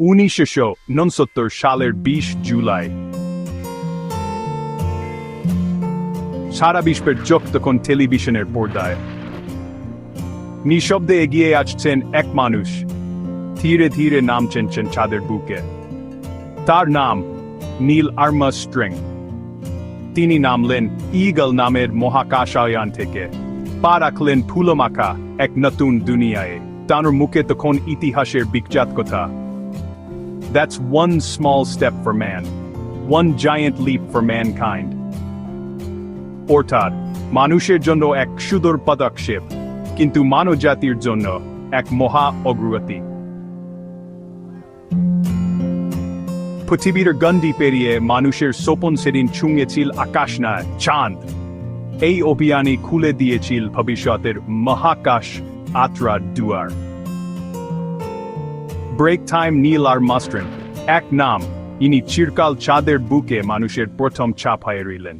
উনিশশো উনসত্তর সালের বিশ জুলাই। সারা বিশ্বের চোখ তখন টেলিভিশনের পর্দায়। নিঃশব্দে এগিয়ে আসছেন এক মানুষ। ধীরে ধীরে নামছেন চাঁদের বুকে। তার নাম নীল আর্মা স্ট্রিং। তিনি নামলেন ইগল নামের মহাকাশায়ান থেকে। পা রাখলেন ফুলমাখা এক নতুন দুনিয়ায়। তাঁর মুখে তখন ইতিহাসের বিখ্যাত কথা। That's one small step for man, one giant leap for mankind. অর্থাৎ মানুষের জন্য এক সুদূর পদক্ষেপ কিন্তু মানব জাতির জন্য এক মহা অগ্রগতি। পৃথিবীর গন্ডি পেরিয়ে মানুষের সোপন সেদিন ছুঁয়েছিল আকাশ না চাঁদ। এই অভিযানে খুলে দিয়েছিল ভবিষ্যতের মহাকাশ আত্রা দুয়ার। ব্রেক টাইম নীল আর মাস্ট্রেন এক নাম, ইনি চিরকাল চাঁদের বুকে মানুষের প্রথম ছাপ হয়ে রইলেন।